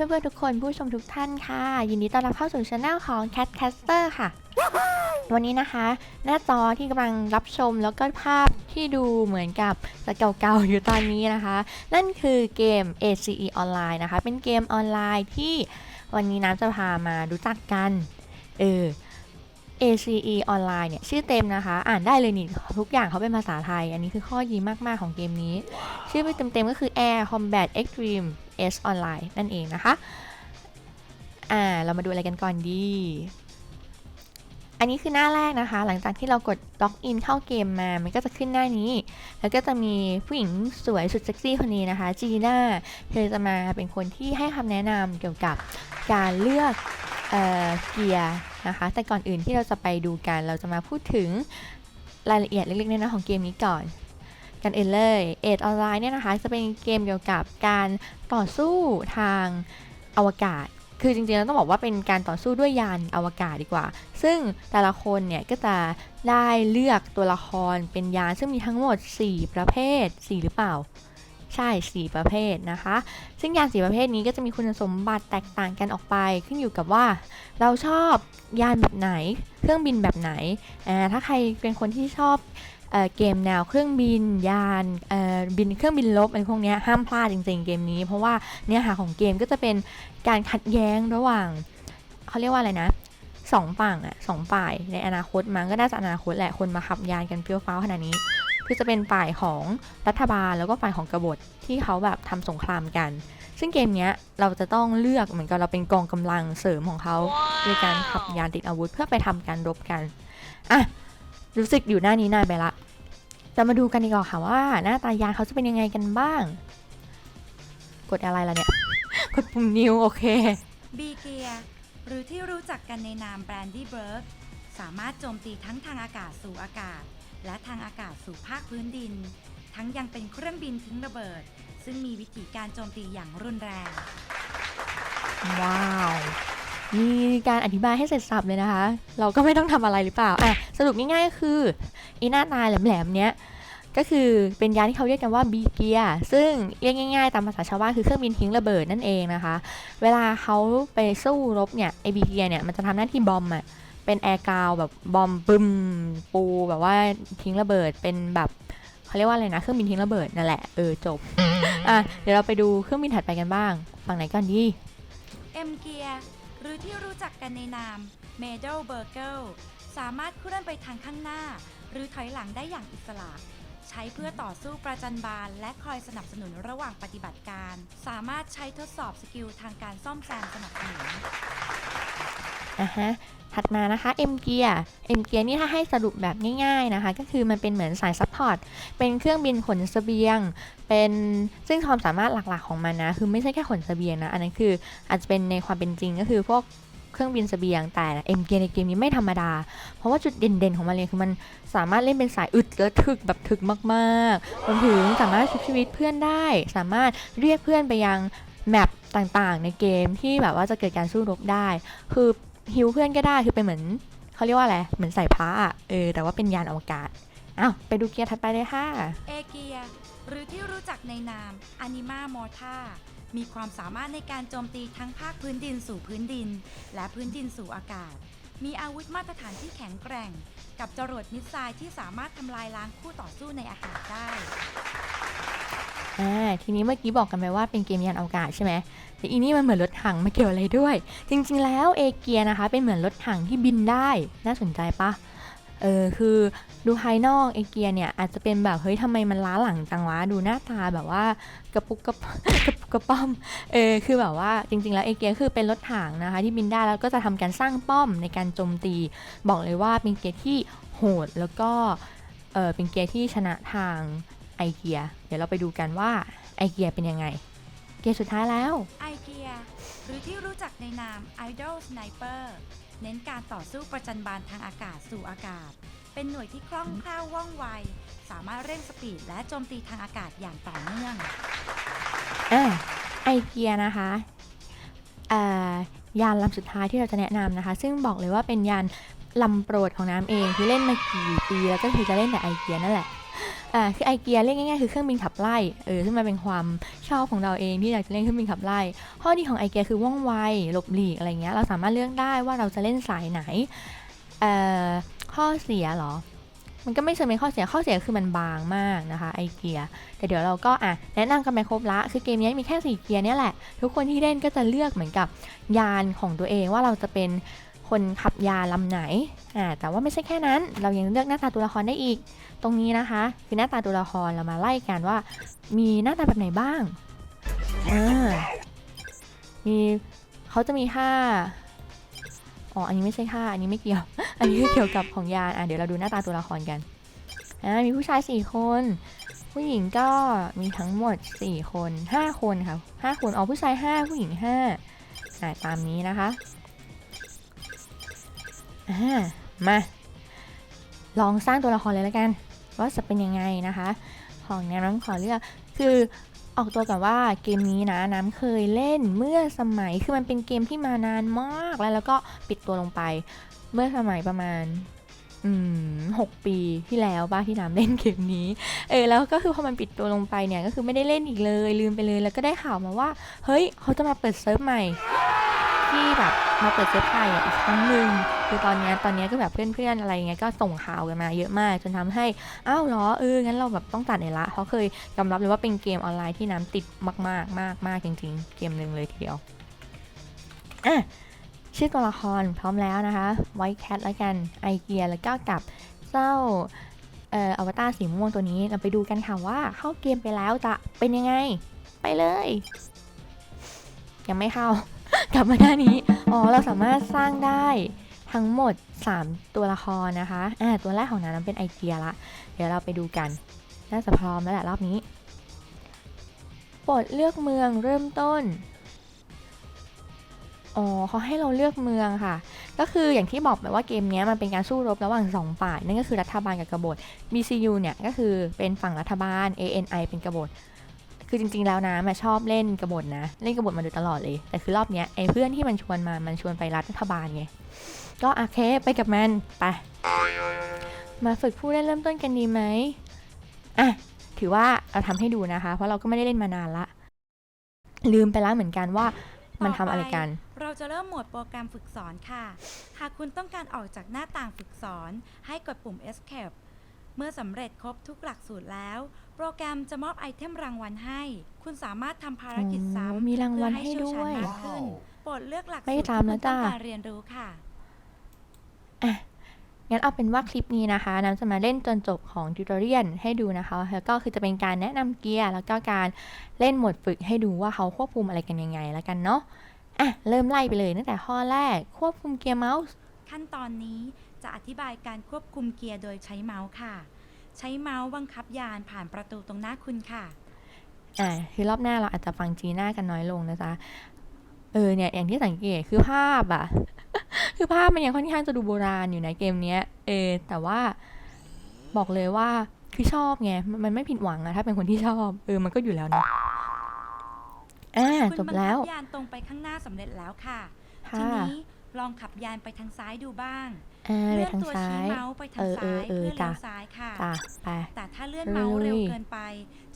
สวัสดีเพื่อนๆทุกคนผู้ชมทุกท่านค่ะ ยินดีต้อนรับเข้าสู่ช anel ของ Cat Caster ค่ะ วันนี้นะคะ หน้าจอที่กำลังรับชมแล้วก็ภาพที่ดูเหมือนกับจะเก่าๆอยู่ตอนนี้นะคะ นั่นคือเกม ACE Online นะคะ เป็นเกมออนไลน์ที่วันนี้น้ำจะพามารู้จักกันเออ ACE ออนไลน์เนี่ยชื่อเต็มนะคะ อ่านได้เลยนี่ทุกอย่างเขาเป็นภาษาไทย อันนี้คือข้อดีมากๆของเกมนี้ ชื่อเต็มๆก็คือ Air Combat Extreme S Online นั่นเองนะคะ อ่า เรามาดูอะไรกันก่อนดี อันนี้คือหน้าแรกนะคะ หลังจากที่เรากดล็อกอินเข้าเกมมา มันก็จะขึ้นหน้านี้ แล้วก็จะมีผู้หญิงสวยสุดเซ็กซี่คนนี้นะคะ จีน่า เธอจะมาเป็นคนที่ให้คำแนะนำเกี่ยวกับการเลือกเอ่อเกียร์นะคะ แต่ก่อนอื่นที่เราจะไปดูกัน เราจะมาพูดถึงรายละเอียดเล็กๆน้อยๆของเกมนี้ก่อน กันเองเลยเอ็ดออนไลน์เนี่ยนะคะจะเป็นเกมเกี่ยวกับการต่อสู้ทางอวกาศ คือจริงๆแล้วต้องบอกว่าเป็นการต่อสู้ด้วยยานอวกาศดีกว่า ซึ่งแต่ละคนเนี่ยก็จะได้เลือกตัวละครเป็นยานซึ่งมีทั้งหมด 4 ประเภท 4 หรือเปล่าใช่ 4 ประเภทนะคะ ซึ่งยาน4ประเภทนี้ก็จะมีคุณสมบัติแตกต่างกันออกไป ขึ้นอยู่กับว่า เราชอบยานแบบไหน เครื่องบินแบบไหน อ่า ถ้าใครเป็นคนที่ชอบ เอ่อเกมแนวเครื่องบิน ยานเอ่อบินเครื่องบินลบอะไรพวกเนี้ยห้ามพลาดจริงๆเกมนี้ เพราะว่าเนื้อหาของเกมก็จะเป็นการขัดแย้งระหว่างเขาเรียกว่าอะไรนะสองฝั่งอะสองฝ่ายในอนาคตมันก็น่าจะอนาคตแหละคนมาขับยานกันเปรี้ยวฟ้าวขนาดนี้คือจะเป็นฝ่ายของรัฐบาลแล้วก็ฝ่ายของกบฏที่เขาแบบทำสงครามกัน ซึ่งเกมเนี้ยเราจะต้องเลือกเหมือนกับเราเป็นกองกำลังเสริมของเขาในการขับยานติดอาวุธเพื่อไปทำการรบกันอะ รู้สึกอยู่หน้านี้นานไปละจะมาดูกันดีกว่าค่ะว่า หน้าตายานเขาจะเป็นยังไงกันบ้าง กดอะไรล่ะเนี่ย กดปุ่มนิวโอเคบีเกียหรือที่รู้จักกันในนามแบรนดี้เบิร์กสามารถโจมตีทั้งทางอากาศสู่อากาศ และทางอากาศสู่ภาคพื้นดิน ทั้งยังเป็นเครื่องบินทิ้งระเบิด ซึ่งมีวิธีการโจมตีอย่างรุนแรง ว้าว มีการอธิบายให้เสร็จสับเลยนะคะ เราก็ไม่ต้องทำอะไรหรือเปล่า อะ สรุปง่ายๆก็คืออีหน้าตาแหลมๆเนี้ยก็คือเป็นยาที่เขาเรียกกันว่าบีเกียซึ่งเรียกง่ายๆ ตามภาษาชาวบ้านคือเครื่องบินทิ้งระเบิดนั่นเองนะคะ เวลาเขาไปสู้รบเนี่ยไอบีเกียเนี่ยมันจะทำหน้าที่บอมอะเป็นแอร์กาวแบบบอมปึมปูแบบว่าทิ้งระเบิดเป็นแบบเขาเรียกว่าอะไรนะเครื่องบินทิ้งระเบิดนั่นแหละเออจบอะเดี๋ยวเราไปดูเครื่องบินถัดไปกันบ้าง ฝั่งไหนก่อนดีเอ็มเกีย รือที่รู้จักกันในนามเมด l เบอร์เกลสามารถเคลื่อนไปทางข้างหน้า หรือถอยหลังได้อย่างอิสระ ใช้เพื่อต่อสู้ประจันบานและคอยสนับสนุนระหว่างปฏิบัติการ สามารถใช้ทดสอบสกิลทางการซ่อมแซมสนับสนุน อะฮะถัดมานะคะ M Gear M Gear นี่ถ้าให้สรุปแบบง่ายๆนะคะ ก็คือมันเป็นเหมือนสายซัพพอร์ต เป็นเครื่องบินขนเสบียง เป็นซึ่งความสามารถหลักๆของมันนะ คือไม่ใช่แค่ขนเสบียงนะ อันนั้นคืออาจจะเป็นในความเป็นจริงก็คือพวกเครื่องบินเสบียง แต่ M Gear ในเกมนี้ไม่ธรรมดา เพราะว่าจุดเด่นๆของมันเลยคือมันสามารถเล่นเป็นสายอึดและถึกแบบถึกมากๆรวมถึงสามารถชุบชีวิตเพื่อนได้ สามารถเรียกเพื่อนไปยังแมปต่างๆ ในเกมที่แบบว่าจะเกิดการสู้รบได้ คือ ฮิวเพื่อนก็ได้คือเป็นเหมือนเขาเรียกว่าอะไรเหมือนใส่พระอะเออแต่ว่าเป็นยานอวกาศอ้าวไปดูเกียร์ถัดไปเลยค่ะ เอเกียหรือที่รู้จักในนาม Anima Morta มีความสามารถในการโจมตีทั้งภาคพื้นดินสู่พื้นดิน และพื้นดินสู่อากาศ มีอาวุธมาตรฐานที่แข็งแกร่ง กับจรวดมิสไซล์ที่สามารถทำลายล้างคู่ต่อสู้ในอากาศได้อ่าทีนี้เมื่อกี้บอกกันไปว่าเป็นเกมยานอวกาศใช่ไหม แต่อีนี่มันเหมือนรถถังมาเกี่ยวอะไรด้วย จริงๆ แล้วเอเกียนะคะ เป็นเหมือนรถถังที่บินได้ น่าสนใจปะเออคือดูภายนอกเอเกียเนี่ยอาจจะเป็นแบบเฮ้ยทำไมมันล้าหลังจังวะดูหน้าตาแบบว่ากระปุกกระกระปุกกระป้อมเออคือแบบว่าจริง ๆ แล้วเอเกียคือเป็นรถถังนะคะที่บินได้แล้วก็จะทำการสร้างป้อมในการโจมตี บอกเลยว่าเป็นเกียร์ที่โหดแล้วก็เออเป็นเกียร์ที่ชนะทางไอเกียเดี๋ยวเราไปดูกันว่าไอเกียเป็นยังไง เกียร์สุดท้ายแล้ว ไอเกีย หรือที่รู้จักในนาม Idol Sniper เน้นการต่อสู้ประจันบานทางอากาศสู่อากาศ เป็นหน่วยที่คล่องแคล่วว่องไว สามารถเร่งสปีดและโจมตีทางอากาศอย่างต่อเนื่อง อ่าไอเกียนะคะอ่ายานลำสุดท้ายที่เราจะแนะนำนะคะ ซึ่งบอกเลยว่าเป็นยานลำโปรดของน้ำเองคือเล่นมากี่ปีแล้วก็คือจะเล่นแต่ไอเกียนั่นแหละ อ่าคือไอเกียเรียกง่ายๆคือเครื่องบินขับไล่เออซึ่งมันเป็นความชอบของเราเองที่อยากจะเล่นเครื่องบินขับไล่ข้อดีของไอเกียคือว่องไวหลบหลีกอะไรเงี้ยเราสามารถเลือกได้ว่าเราจะเล่นสายไหนเอ่อข้อเสียเหรอ มันก็ไม่เชิงเป็นข้อเสียข้อเสียคือมันบางมากนะคะไอเกียแต่เดี๋ยวเราก็อะแนะนำกันไปครบละคือเกมนี้มีแค่สี่เกียร์เนี่ยแหละ ทุกคนที่เล่นก็จะเลือกเหมือนกับยานของตัวเองว่าเราจะเป็น คนขับยาลำไหนอ่าแต่ว่าไม่ใช่แค่นั้น เรายังเลือกหน้าตาตัวละครได้อีก ตรงนี้นะคะ คือหน้าตาตัวละครเรามาไล่กันว่า มีหน้าตาแบบไหนบ้างอ่ามีเขาจะมีท่าอ๋ออันนี้ไม่ใช่ท่า อันนี้ไม่เกี่ยว อันนี้เกี่ยวกับของยาอะเดี๋ยวเราดูหน้าตาตัวละครกันอ่ามีผู้ชายสี่คน ผู้หญิงก็มีทั้งหมด 4 คน 5 คนค่ะ5คนเอาผู้ชาย 5 ผู้หญิง5อ่าตามนี้นะคะ อ่ามา ลองสร้างตัวละครเลยแล้วกัน ว่าจะเป็นยังไงนะคะ ของแนวน้ำขอเลือก คือออกตัวก่อนว่าเกมนี้นะน้ำเคยเล่นเมื่อสมัยคือมันเป็นเกมที่มานานมากแล้วแล้วก็ปิดตัวลงไป เมื่อสมัยประมาณอืมหกปีที่แล้วบ้าที่น้ำเล่นเกมนี้ เออแล้วก็คือพอมันปิดตัวลงไปเนี่ยก็คือไม่ได้เล่นอีกเลยลืมไปเลยแล้วก็ได้ข่าวมาว่า เฮ้ยเขาจะมาเปิดเซิร์ฟใหม่ ที่แบบมาเปิดเซิร์ฟไทยอะอีกครั้งหนึ่งคือตอนนี้ตอนนี้ก็แบบเพื่อนๆอะไรเงี้ยก็ส่งข่าวกันมาเยอะมากจนทำให้อ้าวเหรอเอองั้นเราแบบต้องตัดเลยละเพราะเคยยอมรับเลยว่าเป็นเกมออนไลน์ที่น้ำติดมากๆมากมากจริง ๆ เกมหนึ่งเลยทีเดียวอะชื่อตัวละครพร้อมแล้วนะคะไวท์แคทแล้วกันไอเกียแล้วก็กับเจ้าเอ่ออวตารสีม่วงตัวนี้เราไปดูกันค่ะว่าเข้าเกมไปแล้วจะเป็นยังไง ไปเลย ยังไม่เข้า กลับมาด้านี้ อ๋อ เราสามารถสร้างได้ทั้งหมด 3 ตัวละครนะคะ อ่า ตัวแรกของนั้นเป็นไอเกียละ เดี๋ยวเราไปดูกัน น่าจะพร้อมแล้วแหละรอบนี้โปรดเลือกเมืองเริ่มต้น อ๋อเขาให้เราเลือกเมืองค่ะ ก็คืออย่างที่บอกไปว่าเกมนี้มันเป็นการสู้รบระหว่างสองฝ่าย นั่นก็คือรัฐบาลกับกบฏ BCU เนี่ยก็คือเป็นฝั่งรัฐบาล ANI เป็นกบฏ คือจริงๆแล้วนะมาชอบเล่นกระบฏนะ เล่นกระบฏมาโดยตลอดเลย แต่คือรอบเนี้ยไอ้เพื่อนที่มันชวนมา มันชวนไปรัฐบาลไง ก็โอเคไปกับมัน ไป มาฝึกผู้เล่นเริ่มต้นกันดีไหมอะ ถือว่าเราทำให้ดูนะคะ เพราะเราก็ไม่ได้เล่นมานานละ ลืมไปแล้วเหมือนกันว่ามันทำอะไรกัน เราจะเริ่มหมวดโปรแกรมฝึกสอนค่ะ หากคุณต้องการออกจากหน้าต่างฝึกสอน ให้กดปุ่ม Escape เมื่อสำเร็จครบทุกหลักสูตรแล้ว โปรแกรมจะมอบไอเทมรางวัลให้ คุณสามารถทำภารกิจโอ้ซ้ำมีรางวัลเพื่อให้เชี่ยวด้ชาวยญมากขึ้นโปรดเลือกหลักสูตรไม่ที่ตามคุแล้วณต้องจ้ะการเรียนรู้ค่ะ งั้นเอาเป็นว่าคลิปนี้นะคะน้ำจะมาเล่นจนจบของทิวตอเรียนให้ดูนะคะแล้วก็คือจะเป็นการแนะนำเกียร์แล้วก็การเล่นโหมดฝึกให้ดูว่าเขาควบคุมอะไรกันยังไงแล้วกันเนาะ อะ เริ่มไล่ไปเลยตั้งแต่ข้อแรกควบคุมเกียร์เมาส์ ขั้นตอนนี้จะอธิบายการควบคุมเกียร์โดยใช้เมาส์ค่ะ ใช้เมาส์บังคับยานผ่านประตูตรงหน้าคุณค่ะ อะคือรอบหน้าเราอาจจะฟังจีน่ากันน้อยลงนะจ๊ะ เออเนี่ยอย่างที่สังเกตคือภาพอะคือภาพมันยังค่อนข้างจะดูโบราณอยู่ในะเกมเนี้ย เออแต่ว่าบอกเลยว่าคือชอบไงมันมันไม่ผิดหวังอะถ้าเป็นคนที่ชอบเออมันก็อยู่แล้วนะอ่าคุณจบบังแล้คัวบยานตรงไปข้างหน้าสำเร็จแล้วค่ะทีค่ะนี้ลองขับยานไปทางซ้ายดูบ้าง อ่าไปเลื่อนทางตัวซ้าชี้ย เมาส์ไปทางเออซ้ายเออเออเพื่อเลี้ยวจ้ะซ้ายค่ะ จ้ะไป แต่ถ้าเลื่อนเมาส์ลุยเร็วเกินไป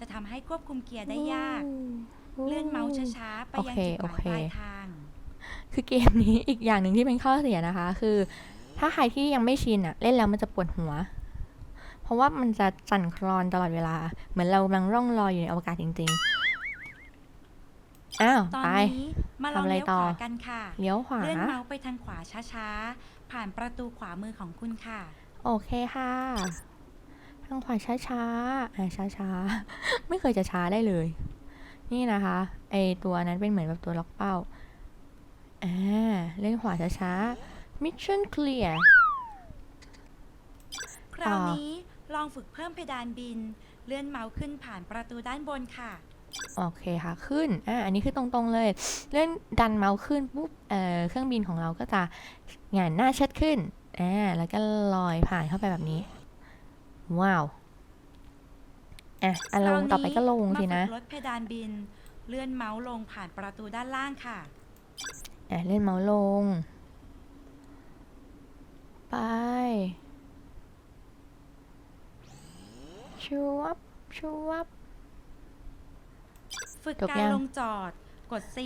จะทำให้ควบคุมเกียร์ได้ยาก เลื่อนเมาส์ช้าๆไปยังจุดหมายโอเค ปลายทาง คือเกมนี้อีกอย่างหนึ่งที่เป็นข้อเสียนะคะ คือ ถ้าใครที่ยังไม่ชินอะเล่นแล้วมันจะปวดหัว เพราะว่ามันจะสั่นคลอนตลอดเวลา เหมือนเรากำลังร่องลอยอยู่ในอวกาศจริงๆ อ้าวตอนไป นี้มาลองทำอะไรเลี้ยวต่ขอ วากันค่ะ เลี้ยวขวา เลื่อนเมาส์ไปทางขวาช้าๆ ผ่านประตูขวามือของคุณค่ะ โอเคค่ะทางขวาช้าๆอ่าช้าๆไม่เคยจะช้าได้เลย นี่นะคะไอตัวนั้นเป็นเหมือนแบบตัวล็อกเป้าอ่าเล่นขวาช้าๆ mission clear คราวนี้ลองฝึกเพิ่มเพดานบิน เลื่อนเมาส์ขึ้นผ่านประตูด้านบนค่ะ โอเคค่ะขึ้น อ่า อันนี้คือตรงๆเลย เลื่อนดันเมาส์ขึ้นปุ๊บ เอ่อ เครื่องบินของเราก็จะหงายหน้าเชิดขึ้น อ่า แล้วก็ลอยผ่านเข้าไปแบบนี้ ว้าว อะอะลงต่อไปก็ลงสินะมาฝึกลดเพดานบิน เลื่อนเมาส์ลงผ่านประตูด้านล่างค่ะ อะเล่นเมาส์ลง ไปชูวับชูวับ ฝึกจบการยัง ลงจอด กด C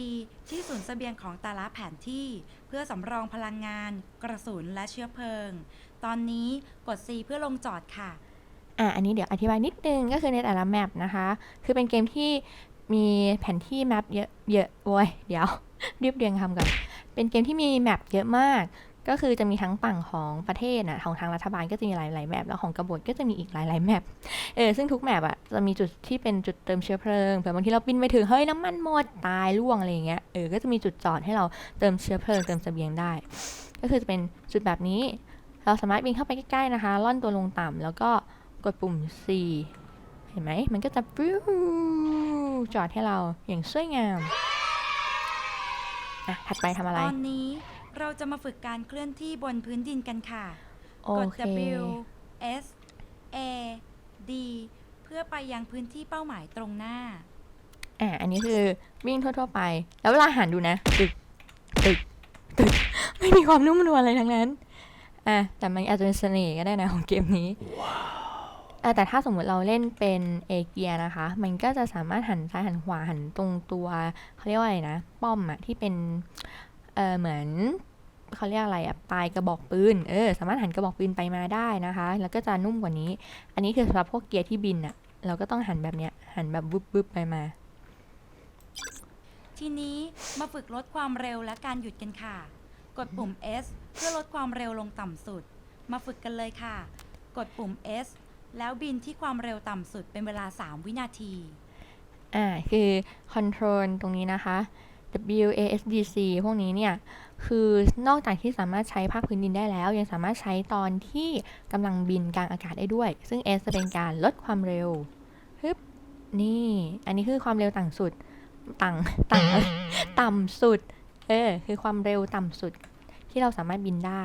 ที่ศูนย์เสบียงของแต่ละแผนที่ เพื่อสำรองพลังงาน กระสุนและเชื้อเพลิง ตอนนี้กด C เพื่อลงจอดค่ะ อะ อันนี้เดี๋ยวอธิบายนิดนึงก็คือในแต่ละแมปนะคะ คือเป็นเกมที่มีแผนที่แมปเยอะเยอะโว้ย เดี๋ยวเรียบเรียงคำก่อน เป็นเกมที่มีแมปเยอะมาก ก็คือจะมีทั้งฝั่งของประเทศนะของทางรัฐบาลก็จะมีหลายๆแมปแล้วของกบฏก็จะมีอีกหลายๆแมปเออซึ่งทุกแมปอะจะมีจุดที่เป็นจุดเติมเชื้อเพลิงเผื่อบางทีเราบินไปถึงเฮ้ยน้ำมันหมดตายล่วงอะไรอย่างเงี้ยเออก็จะมีจุดจอดให้เราเติมเชื้อเพลิงเติมเสบียงได้ ก็คือจะเป็นจุดแบบนี้ เราสามารถบินเข้าไปใกล้ๆนะคะ ล่อนตัวลงต่ำแล้วก็กดปุ่ม C เห็นไหมมันก็จะปิ้วจอดให้เราอย่างสวยงามอะถัดไปทำอะไรตอนนี้ เราจะมาฝึกการเคลื่อนที่บนพื้นดินกันค่ะ โอกด เค W S A D เพื่อไปยังพื้นที่เป้าหมายตรงหน้า อะอันนี้คือวิ่งทั่ว ๆ ไป แล้วเวลาหันดูนะ ตึก ตึก ตึก ไม่มีความนุ่มนวลอะไรทั้งนั้น อะ แต่มันอาจจะเป็นเสน่ห์ก็ได้นะของเกมนี้อะแต่ถ้าสมมุติเราเล่นเป็นเอเกียนะคะ มันก็จะสามารถหันซ้ายหันขวาหันตรงตัวเขาเรียกว่าอะไรนะ ป้อมอะที่เป็น เออเหมือน เขาเรียกอะไรอะปลายกระบอกปืน เออ สามารถหันกระบอกปืนไปมาได้นะคะ แล้วก็จะนุ่มกว่านี้ อันนี้คือสำหรับพวกเกียร์ที่บินอะเราก็ต้องหันแบบเนี้ย หันแบบวุบวุบไปมา ทีนี้มาฝึกลดความเร็วและการหยุดกันค่ะ กดปุ่ม S เพื่อลดความเร็วลงต่ำสุด มาฝึกกันเลยค่ะ กดปุ่ม S แล้วบินที่ความเร็วต่ำสุดเป็นเวลา 3 วินาที อ่า คือคอนโทรลตรงนี้นะคะ W A S D C พวกนี้เนี่ย คือนอกจากที่สามารถใช้ภาคพื้นดินได้แล้ว ยังสามารถใช้ตอนที่กำลังบินกลางอากาศได้ด้วย ซึ่ง S จะเป็นการลดความเร็วฮึบนี่ อันนี้คือความเร็วต่ำสุด ต่ำต่ำต่ำสุด เออ คือความเร็วต่ำสุด ที่เราสามารถบินได้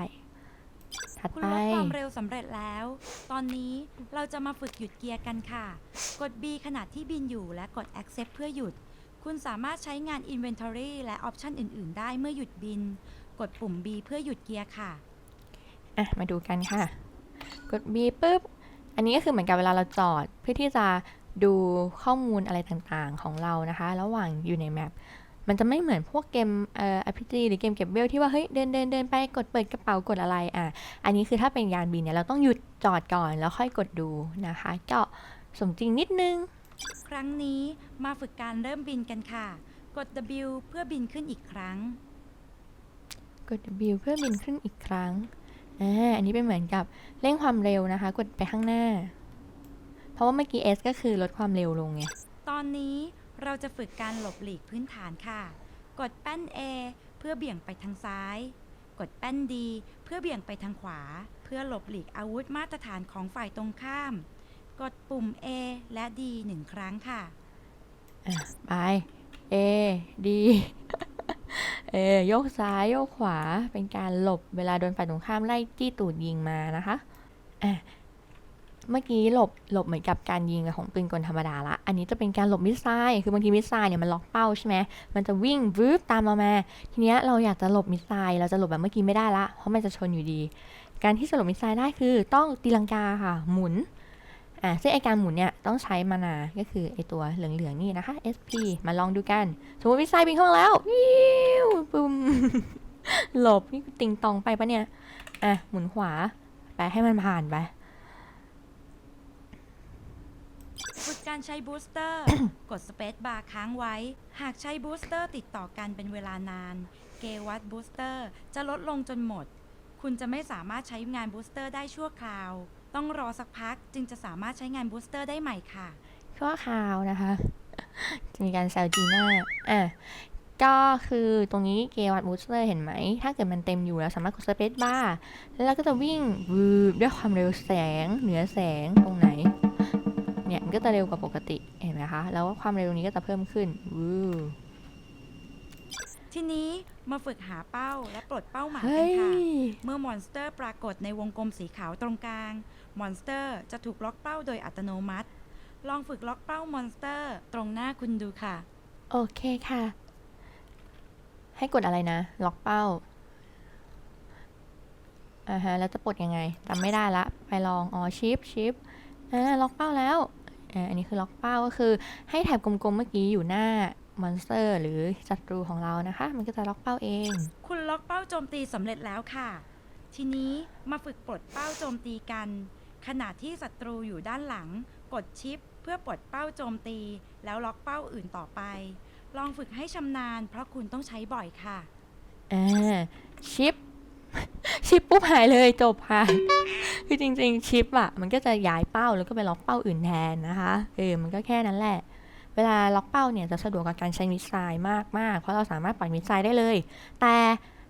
ถัดคุณไป ลดความเร็วสำเร็จแล้ว ตอนนี้เราจะมาฝึกหยุดเกียร์กันค่ะ กด B ขณะที่บินอยู่และกด Accept เพื่อหยุด คุณสามารถใช้งาน Inventory และออปชันอื่น ๆ ได้เมื่อหยุดบิน กดปุ่ม B เพื่อหยุดเกียร์ค่ะ อะ มาดูกันค่ะ กด B ปุ๊บ อันนี้ก็คือเหมือนกับเวลาเราจอดเพื่อที่จะดูข้อมูลอะไรต่างๆของเรานะคะ ระหว่างอยู่ในแมปมันจะไม่เหมือนพวกเกมเอ่อ RPG หรือเกมเก็บเวลที่ว่า เฮ้ย เดินเดินเดินไปกดเปิดกระเป๋ากดอะไรอะ อันนี้คือถ้าเป็นยานบินเนี่ย เราต้องหยุดจอดก่อนแล้วค่อยกดดูนะคะก็สมจริงนิดนึง ครั้งนี้มาฝึกการเริ่มบินกันค่ะ กด W เพื่อบินขึ้นอีกครั้ง กด W เพื่อบินขึ้นอีกครั้ง อ่า อันนี้เป็นเหมือนกับเร่งความเร็วนะคะ กดไปข้างหน้า เพราะว่าเมื่อกี้ S ก็คือลดความเร็วลงไง ตอนนี้เราจะฝึกการหลบหลีกพื้นฐานค่ะ กดแป้น A เพื่อเบี่ยงไปทางซ้าย กดแป้น D เพื่อเบี่ยงไปทางขวา เพื่อหลบหลีกอาวุธมาตรฐานของฝ่ายตรงข้าม กดปุ่ม A และ D หนึ่งครั้งค่ะ อะไป A D เออโยกซ้ายโยกขวาเป็นการหลบเวลาโดนฝ่ายตรงข้ามไล่จี้ตูดยิงมานะคะอะเมื่อกี้หลบหลบเหมือนกับการยิงของปืนกลธรรมดาละ อันนี้จะเป็นการหลบมิสไซล์ คือบางทีมิสไซล์เนี่ยมันล็อกเป้าใช่ไหม มันจะวิ่งวืบตามเรามา ทีเนี้ยเราอยากจะหลบมิสไซล์ เราจะหลบแบบเมื่อกี้ไม่ได้ละ เพราะมันจะชนอยู่ดี การที่จะหลบมิสไซล์ได้คือต้องตีลังกาค่ะ หมุน อะซึ่งไอการหมุนเนี่ยต้องใช้มานา ก็คือไอตัวเหลืองๆนี่นะคะ SP มาลองดูกัน สมมติวิสัยบินเข้ามาแล้ววิวปุ่มหลบนี่ติงตองไปปะเนี่ย อะ หมุนขวา ไปให้มันผ่านไป ฝึกการใช้บูสเตอร์ กดสเปซบาร์ค้างไว้ หากใช้บูสเตอร์ติดต่อกันเป็นเวลานาน เกวัตบูสเตอร์จะลดลงจนหมด คุณจะไม่สามารถใช้งานบูสเตอร์ได้ชั่วคราว ต้องรอสักพักจึงจะสามารถใช้งานบูสเตอร์ได้ใหม่ค่ะ ชั่วคราวนะคะ จะมีการแซวจีน่าอะก็คือตรงนี้เกวัดบูสเตอร์เห็นไหม ถ้าเกิดมันเต็มอยู่แล้วสามารถกดสเปซบาร์แล้วเราก็จะวิ่งวืบด้วยความเร็วแสง เหนือแสงตรงไหน เนี่ยมันก็จะเร็วกว่าปกติเห็นไหมคะ แล้วความเร็วนี้ก็จะเพิ่มขึ้นวืบทีนี้มาฝึกหาเป้าและปลดเป้าหมายเฮ้กันยค่ะ เมื่อมอนสเตอร์ปรากฏในวงกลมสีขาวตรงกลาง มอนสเตอร์จะถูกล็อกเป้าโดยอัตโนมัติ ลองฝึกล็อกเป้ามอนสเตอร์ตรงหน้าคุณดูค่ะ โอเคค่ะ ให้กดอะไรนะ ล็อกเป้าอ่าฮะแล้วจะปลดยังไงจำไม่ได้ละ ไปลองอ๋อชิปชิปอ่าล็อกเป้าแล้วอ่าอันนี้คือล็อกเป้าก็คือให้แถบกลมๆเมื่อกี้อยู่หน้ามอนสเตอร์หรือศัตรูของเรานะคะ มันก็จะล็อกเป้าเอง คุณล็อกเป้าโจมตีสำเร็จแล้วค่ะ ทีนี้มาฝึกปลดเป้าโจมตีกัน ขณะที่ศัตรูอยู่ด้านหลัง กดชิป เพื่อปลดเป้าโจมตี แล้วล็อกเป้าอื่นต่อไป ลองฝึกให้ชำนาญ เพราะคุณต้องใช้บ่อยค่ะ อ่าชิป ชิปปุ๊บหายเลยจบค่ะ คือจริงๆชิปอะมันก็จะย้ายเป้าแล้วก็ไปล็อกเป้าอื่นแทนนะคะเออมันก็แค่นั้นแหละ เวลาล็อกเป้าเนี่ยจะสะดวกกับการใช้มิสไซล์มากๆ เพราะเราสามารถปล่อยมิสไซล์ได้เลย แต่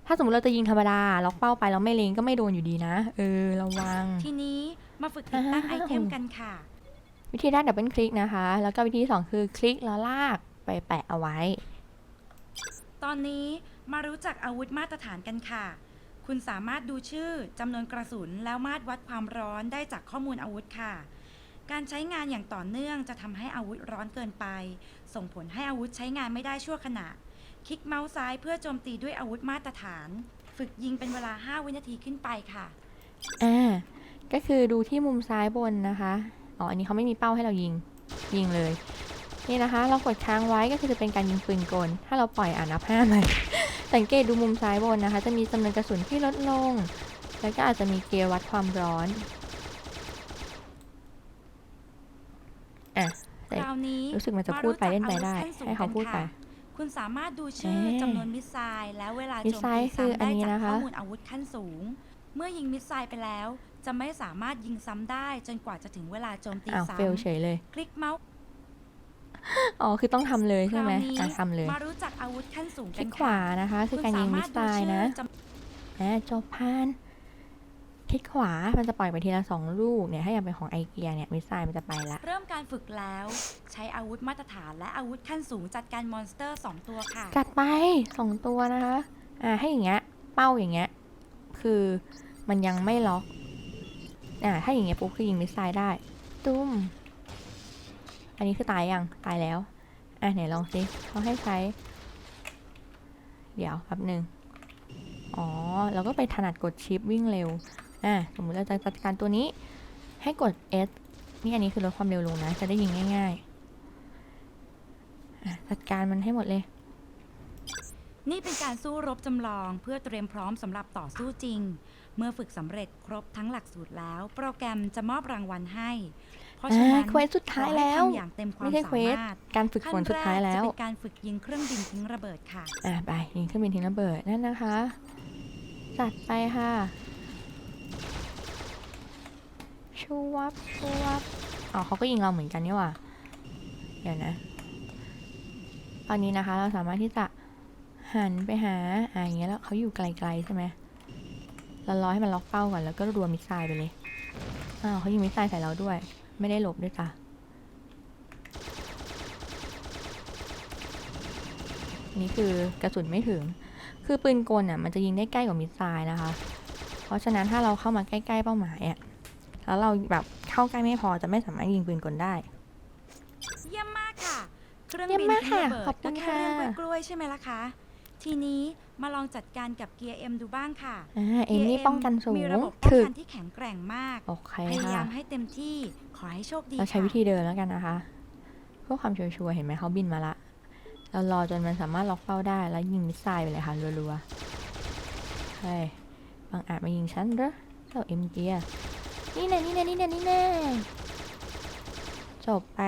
ถ้าสมมติเราจะยิงธรรมดาล็อกเป้าไปแล้วไม่เล็งก็ไม่โดนอยู่ดีนะ เออระวัง ทีนี้ มาฝึกติดตั้งอ้าวไอเทมกันค่ะ วิธีด้านดับเบิลคลิกนะคะ แล้วก็วิธีที่สองคือคลิกแล้วลากไปแปะเอาไว้ ตอนนี้มารู้จักอาวุธมาตรฐานกันค่ะ คุณสามารถดูชื่อจำนวนกระสุนแล้วมาตรวัดความร้อนได้จากข้อมูลอาวุธค่ะ การใช้งานอย่างต่อเนื่องจะทำให้อาวุธร้อนเกินไป ส่งผลให้อาวุธใช้งานไม่ได้ชั่วขณะ คลิกเมาส์ซ้ายเพื่อโจมตีด้วยอาวุธมาตรฐาน ฝึกยิงเป็นเวลา 5 วินาทีขึ้นไปค่ะ อ่า ก็คือดูที่มุมซ้ายบนนะคะ อ๋อ อันนี้เขาไม่มีเป้าให้เรายิง ยิงเลย นี่นะคะ เรากดค้างไว้ก็คือจะเป็นการยิงปืนกล ถ้าเราปล่อยอ่านับห้าใหม่สังเกตดูมุมซ้ายบนนะคะ จะมีจำนวนกระสุนที่ลดลง แล้วก็อาจจะมีเกียร์วัดความร้อน อะคราวนี้รู้สึกมันจะพูดไปเล่นไปได้ ให้เขาพูดไปคุณสามารถดูชื่อเอ๊ะจำนวนมิสไซล์และเวลามิโจสมไซล์ตีคือซ้ำอันได้นี้จากนะคะข้อมูลอาวุธขั้นสูง เมื่อยิงมิสไซล์ไปแล้ว จะไม่สามารถยิงซ้ำได้จนกว่าจะถึงเวลาโจมตีอ้าวซ้เฟลเฉยเลยำคลิกเมาส์อ๋อ คือต้องทำเลยคใช่ราวไหมนี้อะทำเลย มารู้จักอาวุธขั้นสูงคกัลินกขค่ะวานะคะ คือการยิงมิสไซล์นะจำอ่าจบพาน คลิกขวา มันจะปล่อยไปทีละสองลูกเนี่ย ถ้าอย่างเป็นของไอเกียเนี่ยมิสไซล์มันจะไปละ เริ่มการฝึกแล้ว ใช้อาวุธมาตรฐานและอาวุธขั้นสูงจัดการมอนสเตอร์ 2 ตัวค่ะจัดไปสองตัวนะคะ อ่าให้อย่างเงี้ย เป้าอย่างเงี้ย คือมันยังไม่ล็อก อ่าถ้าอย่างเงี้ยปุ๊บคือยิงมิสไซล์ได้ ตุ้ม อันนี้คือตายยังตายแล้ว อะไหนลองสิเขาให้ใช้ เดี๋ยวแป๊บหนึ่งอ๋อเราก็ไปถนัดกดชิปวิ่งเร็ว อะสมมติเราจะจัดการตัวนี้ ให้กด S นี่อันนี้คือลดความเร็วลงนะ จะได้ยิงง่ายๆอะจัดการมันให้หมดเลย นี่เป็นการสู้รบจำลองเพื่อเตรียมพร้อมสำหรับต่อสู้จริง เมื่อฝึกสำเร็จครบทั้งหลักสูตรแล้ว โปรแกรมจะมอบรางวัลให้ เพราะฉะนั้นอ่าเควสสุดท้ายแล้วขอให้ทำอย่างเต็มความไม่ใช่สาเควสมารถการฝึกฝนสุดท้ายแล้วขั้นรกจะเป็นการฝึกยิงเครื่องบินทิ้งระเบิดค่ะอะไปยิงเครื่องบินทิ้งระเบิดนั่นนะคะจัดไปค่ะชูวับชูวับอ๋อเขาก็ยิงเราเหมือนกันนี่หว่าเดี๋ยวนะ ตอนนี้นะคะเราสามารถที่จะหันไปหาอ่าอย่างเงี้ยแล้วเขาอยู่ไกลๆใช่ไหม เรารอให้มันล็อกเป้าก่อนแล้วก็รัวมิสไซล์ไปเลย อ้าวเขายิงมิสไซล์ใส่เราด้วย ไม่ได้หลบด้วยจ้ะนี่คือกระสุนไม่ถึง คือปืนกลอะมันจะยิงได้ใกล้กว่ามิสไซล์นะคะ เพราะฉะนั้นถ้าเราเข้ามาใกล้ๆเป้าหมายอะ แล้วเราแบบเข้าใกล้ไม่พอจะไม่สามารถยิงปืนกลได้ เยี่ยมมากค่ะ เครื่องเยี่ยมบินมากทิ้งค่ะระเบิดขอบคุก็ณแค่เรื่องค่ะกล้วยๆใช่ไหมล่ะคะ ทีนี้มาลองจัดการกับเกียร์เอ็มดูบ้างค่ะ อ่าเอ็มนี่ป้องกันสูมีงระบบป้องถึกกันที่แข็งแกร่งมาก โอเคพยายาค่ะ มให้เต็มที่ขอให้โชคดีเราใช้ค่ะวิธีเดินแล้วกันนะคะ เพื่อความชัวร์ๆเห็นไหมเขาบินมาละ เรารอจนมันสามารถล็อกเป้าได้แล้วยิงมิสไซล์ไปเลยค่ะรัวๆ เฮ้ย บางอาจมายิงฉันเหรอเจ้าเอ็มเกียร์นี่แน่นี่แน่นี่แน่นี่แน่จบไป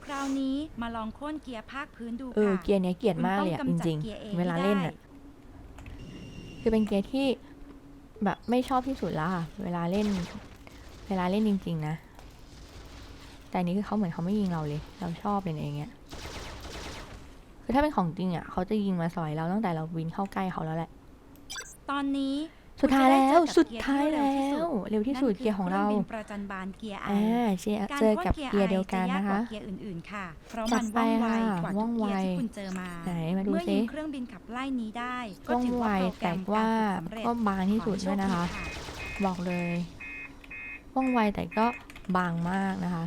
ค ราวนี้มาลองโค่นเกียร์ภาคพื้นดูเออค่ะ เกียร์เนี้ยเกลียดมากเลยอะคุณจต้องกำจัดริงเกียร์ A ๆเวลาให้เล่นได้อะคือเป็นเกียร์ที่แบบไม่ชอบที่สุดแล้วค่ะเวลาเล่น เวลาเล่นจริง ๆ นะ แต่อันนี้คือเขาเหมือนเขาไม่ยิงเราเลย เราชอบเป็นอย่างเงี้ยคือถ้าเป็นของจริงอะเขาจะยิงมาสอยเราตั้งแต่เราวินเข้าใกล้เขาแล้วแหละ ตอนนี้ สุดท้ายแล้วคุณจะสุดไเจอกับท้ายเกีแล้ร์ที่เร็วเร็วที่สุดเกียร์ของเรานั่นคือครื่องบินประจันบานเกียร์ไออ่าเจอการเจอโค่นกับเกียร์เกียร์ไอเดียวกัจะนยากนะกว่าคะเกียร์อื่นๆค่ะเพราะจัมัดนไปว่องไวค่ะกว่าว่ทุอกงเกียร์ไวที่คุณเจอมาไหนมาดูเมื่อซิยิงเครื่องบินขับไล่นี้ได้ก็ว่องถือไวว่าโปรแกรแต่มว่าการฝึกสำเร็จก็บางที่สุดด้วยนะคะขอให้โชดีบอกเลยว่องไวแต่ก็บางมากนะคะ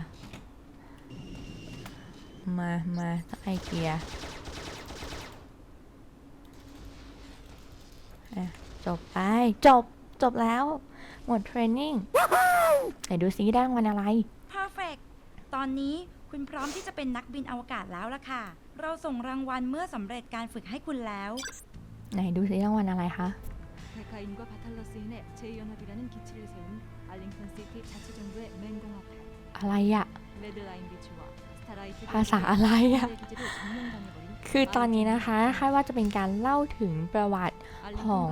มามาตั้งไอเกียร์อะ จบไป จบ จบแล้ว หมดเทรนนิ่งไหนดูซิได้รางวัลอะไร perfect ตอนนี้คุณพร้อมที่จะเป็นนักบินอวกาศแล้วล่ะค่ะ เราส่งรางวัลเมื่อสำเร็จการฝึกให้คุณแล้ว ไหนดูซิรางวัลอะไรคะ 백화인과 바탈러스인의 제2연합이라는 기치를 세운 알링턴 시티 자치정부의 맹공업체 อะไรอะ 레드라인 비치와 스타라이트 ภาษาอะไรอะ 기지를 점령당해버린 คือตอนนี้นะคะคาดว่าจะเป็นการเล่าถึงประวัติ ของ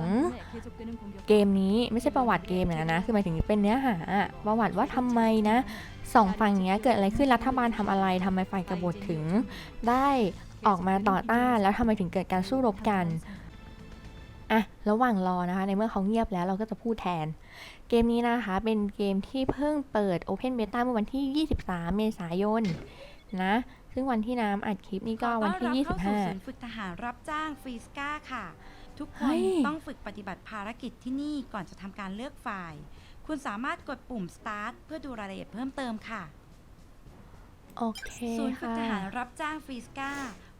เกมนี้ไม่ใช่ประวัติเกมนะนะคือหมายถึงเป็นเนื้อหาประวัติว่าทำไมนะสองฝั่งนี้เกิดอะไรขึ้นรัฐบาลทำอะไรทำไมฝ่ายกบฏถึง ได้ออกมาต่อต้านแล้วทำไมถึงเกิดการสู้รบกันอะระหว่างรอนะคะในเมื่อเขาเงียบแล้วเราก็จะพูดแทน เกมนี้นะคะเป็นเกมที่เพิ่งเปิด Open Beta เมื่อวันที่ 23 เมษายนนะซึ่งวันที่น้ำอัดคลิปนี่ก็วันที่ขอต้อนรับห้าสู่ศูนย์25ฝึกทหารรับจ้างฟรีสกาค่ะ ทุกคเฮ้นย ต้องฝึกปฏิบัติภารกิจที่นี่ก่อนจะทำการเลือกฝ่ายคุณสามารถกดปุ่ม start เพื่อดูรายละเอียดเพิ่มเติมค่ะ โอเคศูนย์ฝึกค่ะทหารรับจ้างฟรีสกา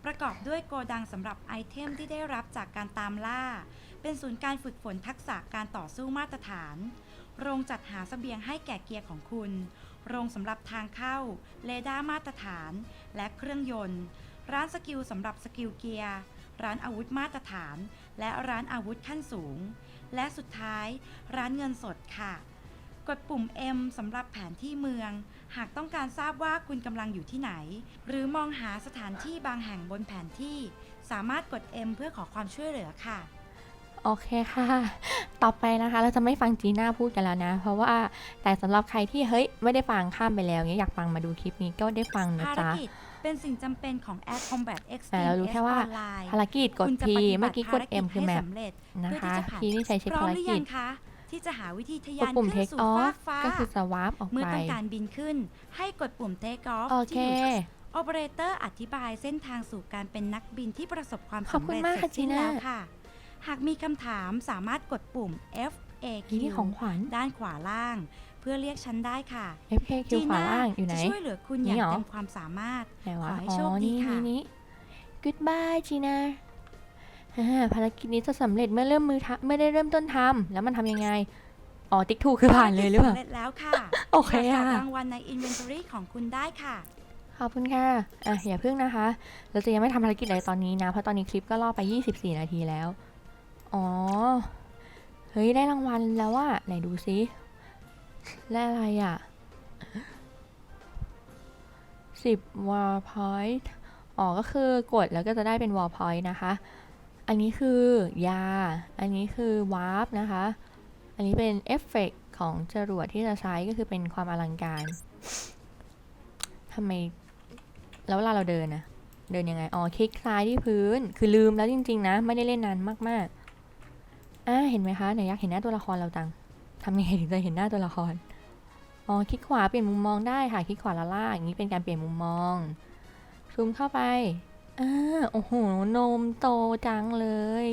ประกอบด้วยโกดังสำหรับไอเทมที่ได้รับจากการตามล่า เป็นศูนย์การฝึกฝนทักษะการต่อสู้มาตรฐาน โรงจัดหาเสบียงให้แก่เกียร์ของคุณ โรงสำหรับทางเข้า เรดาร์มาตรฐาน และเครื่องยนต์ ร้านสกิลสำหรับสกิลเกียร์ ร้านอาวุธมาตรฐาน และร้านอาวุธขั้นสูง และสุดท้ายร้านเงินสดค่ะ กดปุ่ม M สำหรับแผนที่เมือง หากต้องการทราบว่าคุณกำลังอยู่ที่ไหน หรือมองหาสถานที่บางแห่งบนแผนที่ สามารถกด M เพื่อขอความช่วยเหลือค่ะ โอเคค่ะ ต่อไปนะคะ เราจะไม่ฟังจีน่าพูดกันแล้วนะ เพราะว่าแต่สำหรับใครที่เฮ้ยไม่ได้ฟังข้ามไปแล้วเนี้ยอยากฟังมาดูคลิปนี้ก็ได้ฟังนะภารจ๊ะ กิจ เป็นสิ่งจำเป็นของ Air Combat แต่ Extreme เรารู้แค่ว่า S Online ภารกิจกดคุณจะ P ปฏิบัเมื่อติกี้กภาดร M คือให้แมปสำเร็จนะเพื่อคะที่จะผ่าน P นี่ใช้เช็คพร้อมภารหรือกิยัจงคะที่จะหาวิธีทะกยาดนปุ่มขึ้น take สู่ off ฟากฟ้าก็คือสวาร์ปออกเมื่อไปต้องการบินขึ้น ให้กดปุ่ม take off โอเคที่อยู่โอเปอเรเตอร์อธิบายเส้นทางสู่การเป็นนักบินที่ประสบความขอบสำคุณเร็จมากเสร็ค่ะจสิ้นจีน่าแล้วค่ะ หากมีคำถามสามารถกดปุ่ม FAQ นี่ของขวัญด้านขวาล่าง เพื่อเรียกฉันได้ค่ะ FKQ ขวาล่างอยู่ไหน จะช่วยเหลือคุณอย่างนี่เหรอ เต็มความสามารถ ไหนวะขอให้อ๋โชอคดีนี่ค่ะ นี่นี่ Goodbye จีน่าอ่าภารกิจนี้จะสำเร็จเมื่อเริ่มมือทำไม่ได้เริ่มต้นทำแล้วมันทำยังไง อ๋อ ติ๊กถูกคือผ่านเลยหรือเปล่า สำเร็จแล้วค่ะโอเคตรวจสอบค่ะ รางวัลใน inventory ของคุณได้ค่ะ ขอบคุณค่ะ อะ อย่าเพิ่งนะคะ เราจะยังไม่ทำภารกิจอะไรตอนนี้นะ เพราะตอนนี้คลิปก็ล่อไป 24 นาทีแล้ว อ๋อ เฮ้ย ได้รางวัลแล้วว่าไหนดูซิ ได้อะไรอะ10 war point อ๋อ ก็คือกดแล้วก็จะได้เป็น war point นะคะ อันนี้คือยา อันนี้คือ warp นะคะ อันนี้เป็นเอฟเฟกต์ของจรวดที่จะใช้ก็คือเป็นความอลังการทำไม แล้วเวลาเราเดินนะเดินยังไง อ๋อ คลิกซ้ายที่พื้น คือลืมแล้วจริง ๆ นะ ไม่ได้เล่นนานมาก ๆ อ่า เห็นไหมคะ ไหนอยากเห็นหน้าตัวละครเราจัง ทำยังไงถึงจะเห็นหน้าตัวละคร อ๋อ คลิกขวาเปลี่ยนมุมมองได้ค่ะ คลิกขวาละลาอย่างนี้เป็นการเปลี่ยนมุมมอง ซูมเข้าไปอ่าโอ้โห นมโตจังเลย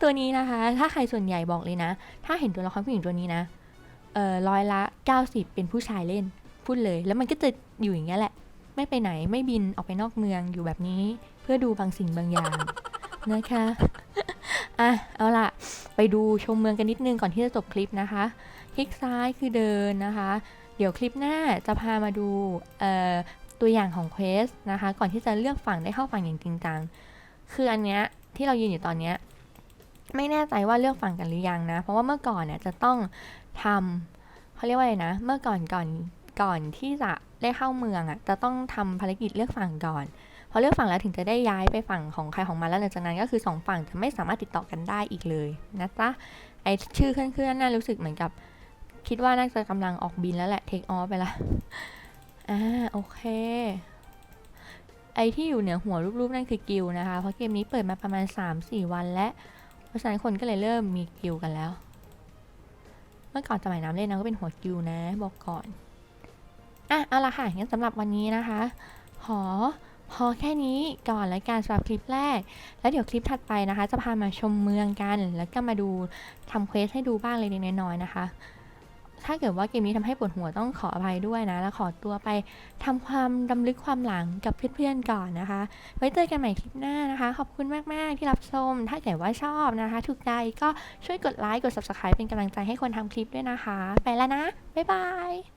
ตัวนี้นะคะ ถ้าใครส่วนใหญ่บอกเลยนะ ถ้าเห็นตัวละครผู้หญิงตัวนี้นะ เอ่อร้อยละ 90 เป็นผู้ชายเล่น พูดเลย แล้วมันก็จะอยู่อย่างเงี้ยแหละ ไม่ไปไหน ไม่บินออกไปนอกเมือง อยู่แบบนี้ เพื่อดูบางสิ่งบางอย่าง นะคะ อะ เอาล่ะ ไปดูชมเมืองกันนิดนึงก่อนที่จะจบคลิปนะคะ คลิกซ้ายคือเดินนะคะ เดี๋ยวคลิปหน้าจะพามาดูตัวอย่างของเควสนะคะ ก่อนที่จะเลือกฝั่งได้เข้าฝั่งอย่างจริงจัง คืออันเนี้ยที่เรายืนอยู่ตอนเนี้ยไม่แน่ใจว่าเลือกฝั่งกันหรือยังนะ เพราะว่าเมื่อก่อนเนี่ยจะต้องทำเขาเรียกว่าอะไรนะ เมื่อก่อนก่อนก่อนที่จะได้เข้าเมืองอะจะต้องทำภารกิจเลือกฝั่งก่อน พอเลือกฝั่งแล้วถึงจะได้ย้ายไปฝั่งของใครของมันแล้วหลังจากนั้นก็คือสองฝั่งจะไม่สามารถติดต่อกันได้อีกเลยนะจ๊ะไอชื่อเคลื่อนๆน่ารู้สึกเหมือนกับ คิดว่าน่าจะกำลังออกบินแล้วแหละเทคออฟไปละอ่าโอเค ไอที่อยู่เหนือหัวรูปๆนั่นคือกิลนะคะ เพราะเกมนี้เปิดมาประมาณ 3-4 วันและ เพราะฉะนั้นคนก็เลยเริ่มมีกิลกันแล้ว เมื่อก่อนสมัยน้ำเล่นนะก็เป็นหัวกิลนะ บอกก่อนอะเอาละค่ะงั้นสำหรับวันนี้นะคะ ขอ พอแค่นี้ก่อนแล้วการสำหรับคลิปแรก แล้วเดี๋ยวคลิปถัดไปนะคะ จะพามาชมเมืองกัน แล้วก็มาดูทำเควสให้ดูบ้างเล็กๆน้อยๆนะคะ ถ้าเกิดว่าเกมนี้ทำให้ปวดหัวต้องขออภัยด้วยนะ แล้วขอตัวไปทำความดำลึกความหลังกับเพื่อนๆก่อนนะคะ ไว้เจอกันใหม่คลิปหน้านะคะ ขอบคุณมากๆที่รับชม ถ้าเกิดว่าชอบนะคะ ถูกใจก็ช่วยกดไลค์กด subscribe เป็นกำลังใจให้คนทำคลิปด้วยนะคะ ไปแล้วนะบ๊ายบาย